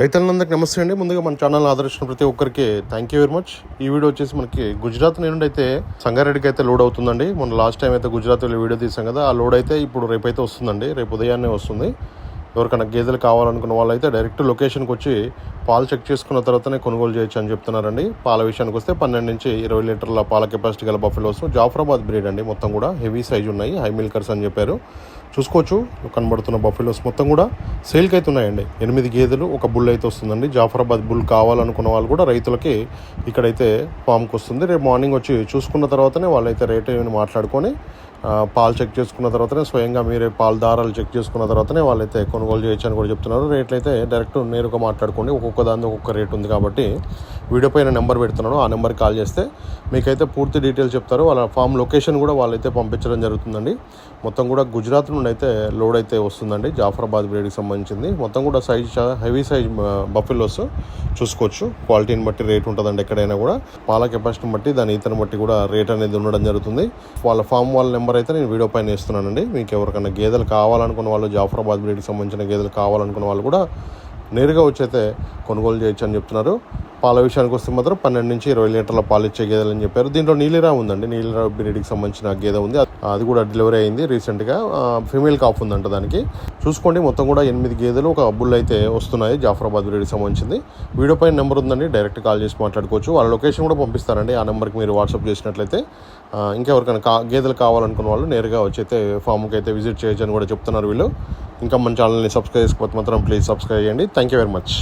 రైతులందరికీ నమస్తే అండి. ముందుగా మన ఛానల్ ఆదరించిన ప్రతి ఒక్కరికి థ్యాంక్ యూ వెరీ మచ్ ఈ వీడియో వచ్చేసి మనకి గుజరాత్ నుండి అయితే సంగారెడ్డికి అయితే లోడ్ అవుతుందండి. మొన్న లాస్ట్ టైం అయితే గుజరాత్ వెళ్ళి వీడియో తీసాం కదా ఆ లోడ్ అయితే ఇప్పుడు రేపు అయితే వస్తుందండి. రేపు ఉదయాన్నే వస్తుంది. ఎవరికైనా గేదెలు కావాలనుకున్న వాళ్ళైతే డైరెక్ట్ లొకేషన్కి వచ్చి పాలు చెక్ చేసుకున్న తర్వాతనే కొనుగోలు చేయొచ్చు అని చెప్తున్నారండి. పాల విషయానికి వస్తే పన్నెండు నుంచి ఇరవై లీటర్ల పాల కెపాసిటీ గల బఫెలోస్ జాఫరాబాద్ బ్రీడ్ అండి మొత్తం కూడా. హెవీ సైజ్ ఉన్నాయి. హై మిల్కర్స్ అని చెప్పారు. చూసుకోవచ్చు. కనబడుతున్న బఫెలోస్ మొత్తం కూడా సేల్కి అయితే ఉన్నాయండి. ఎనిమిది గేదెలు ఒక బుల్ అయితే వస్తుందండి. జాఫరాబాద్ బుల్ కావాలనుకున్న వాళ్ళు కూడా రైతులకి ఇక్కడైతే ఫామ్కి వస్తుంది. రేపు మార్నింగ్ వచ్చి చూసుకున్న తర్వాతనే వాళ్ళైతే రేట్ ఏమైనా మాట్లాడుకొని పాలు చెక్ చేసుకున్న తర్వాతనే స్వయంగా మీరే పాలు దారాలు చెక్ చేసుకున్న తర్వాతనే వాళ్ళైతే కొనుగోలు చేయొచ్చు అని కూడా చెప్తున్నారు. రేట్లు అయితే డైరెక్ట్ నేరుగా మాట్లాడుకోండి. ఒక్కొక్క దాని ఒక్కొక్క రేట్ ఉంది కాబట్టి వీడియో పైన నెంబర్ పెడుతున్నాను ఆ నెంబర్కి కాల్ చేస్తే మీకైతే పూర్తి డీటెయిల్స్ చెప్తారు. వాళ్ళ ఫామ్ లొకేషన్ కూడా వాళ్ళైతే పంపించడం జరుగుతుందండి. మొత్తం కూడా గుజరాత్ నుండి అయితే లోడ్ అయితే వస్తుందండి. జాఫరాబాద్ బ్రేడ్కి సంబంధించింది. మొత్తం కూడా సైజ్ హెవీ సైజ్ బఫెలోస్ చూసుకోవచ్చు. క్వాలిటీని బట్టి రేట్ ఉంటుందండి ఎక్కడైనా కూడా. పాల కెపాసిటీని బట్టి దాని ఈతను బట్టి కూడా రేట్ అనేది ఉండడం జరుగుతుంది. వాళ్ళ ఫామ్ వాళ్ళ నెంబర్ అయితే నేను వీడియో పైన ఇస్తున్నానండి మీకు ఎవరికైనా గేదెలు కావాలనుకున్న వాళ్ళు జాఫరాబాద్ బ్రీడ్కి సంబంధించిన గేదెలు కావాలనుకున్న వాళ్ళు కూడా నేరుగా వచ్చి అయితే కొనుగోలు చేయొచ్చు అని చెప్తున్నారు. పాల విషయానికి వస్తే మాత్రం పన్నెండు నుంచి ఇరవై లీటర్ల పాలు ఇచ్చే గేదెలు అని చెప్పారు. దీంట్లో నీలిరా ఉందండి. నీలిరా బ్రీడ్కి సంబంధించిన గేదె ఉంది. అది కూడా డెలివరీ అయింది రీసెంట్గా ఫీమేల్ కాఫ్ ఉందంట దానికి. చూసుకోండి మొత్తం కూడా ఎనిమిది గేదెలు ఒక బుల్ అయితే వస్తున్నాయి. జాఫరాబాద్ బ్రీడ్కి సంబంధించింది. వీడియో పైన నెంబర్ ఉందండి. డైరెక్ట్ కాల్ చేసి మాట్లాడుకోవచ్చు. వాళ్ళ లొకేషన్ కూడా పంపిస్తారండి ఆ నెంబర్కి మీరు వాట్సాప్ చేసినట్లయితే ఇంకెవరికైనా కా గేదెలు కావాలనుకున్న వాళ్ళు నేరుగా వచ్చి అయితే ఫామ్కి అయితే విజిట్ చేయొచ్చు అని కూడా చెప్తున్నారు వీళ్ళు. ఇంకా మన ఛానల్ని సబ్స్క్రైబ్ చేసుకోకపోతే మాత్రం ప్లీజ్ సబ్స్క్రైబ్ చేయండి. Thank you very much